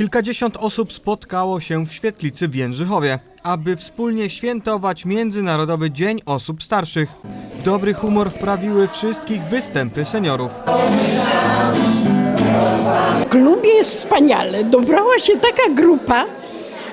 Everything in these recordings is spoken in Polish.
Kilkadziesiąt osób spotkało się w świetlicy w Jędrzychowie, aby wspólnie świętować Międzynarodowy Dzień Osób Starszych. W dobry humor wprawiły wszystkich występy seniorów. W klubie jest wspaniale. Dobrała się taka grupa,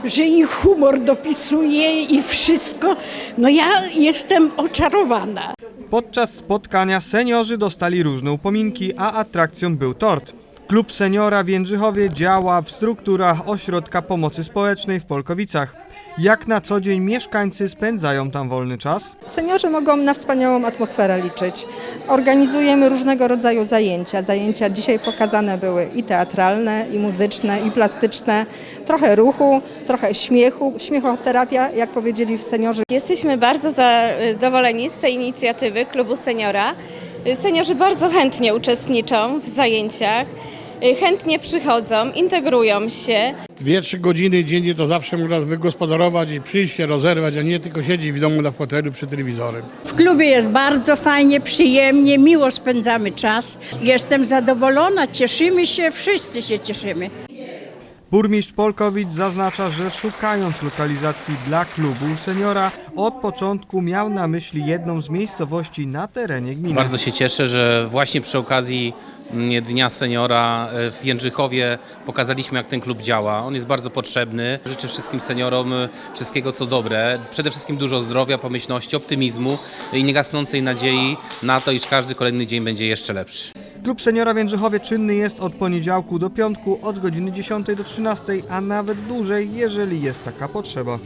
że i humor dopisuje i wszystko. No ja jestem oczarowana. Podczas spotkania seniorzy dostali różne upominki, a atrakcją był tort. Klub Seniora w Jędrzychowie działa w strukturach Ośrodka Pomocy Społecznej w Polkowicach. Jak na co dzień mieszkańcy spędzają tam wolny czas? Seniorzy mogą na wspaniałą atmosferę liczyć. Organizujemy różnego rodzaju zajęcia. Zajęcia dzisiaj pokazane były i teatralne, i muzyczne, i plastyczne. Trochę ruchu, trochę śmiechu. Śmiechoterapia, jak powiedzieli seniorzy, Jesteśmy bardzo zadowoleni z tej inicjatywy Klubu Seniora. Seniorzy bardzo chętnie uczestniczą w zajęciach, chętnie przychodzą, integrują się. Dwie, trzy godziny dziennie to zawsze można wygospodarować i przyjść się rozerwać, a nie tylko siedzieć w domu na fotelu przy telewizorem. W klubie jest bardzo fajnie, przyjemnie, miło spędzamy czas. Jestem zadowolona, cieszymy się, wszyscy się cieszymy. Burmistrz Polkowic zaznacza, że szukając lokalizacji dla klubu seniora od początku miał na myśli jedną z miejscowości na terenie gminy. Bardzo się cieszę, że właśnie przy okazji mm, Dnia Seniora e, w Jędrzychowie pokazaliśmy, jak ten klub działa. On jest bardzo potrzebny. Życzę wszystkim seniorom e, wszystkiego, co dobre. Przede wszystkim dużo zdrowia, pomyślności, optymizmu i niegasnącej nadziei na to, iż każdy kolejny dzień będzie jeszcze lepszy. Klub seniora w czynny jest od poniedziałku do piątku od godziny 10 do 13, a nawet dłużej, jeżeli jest taka potrzeba.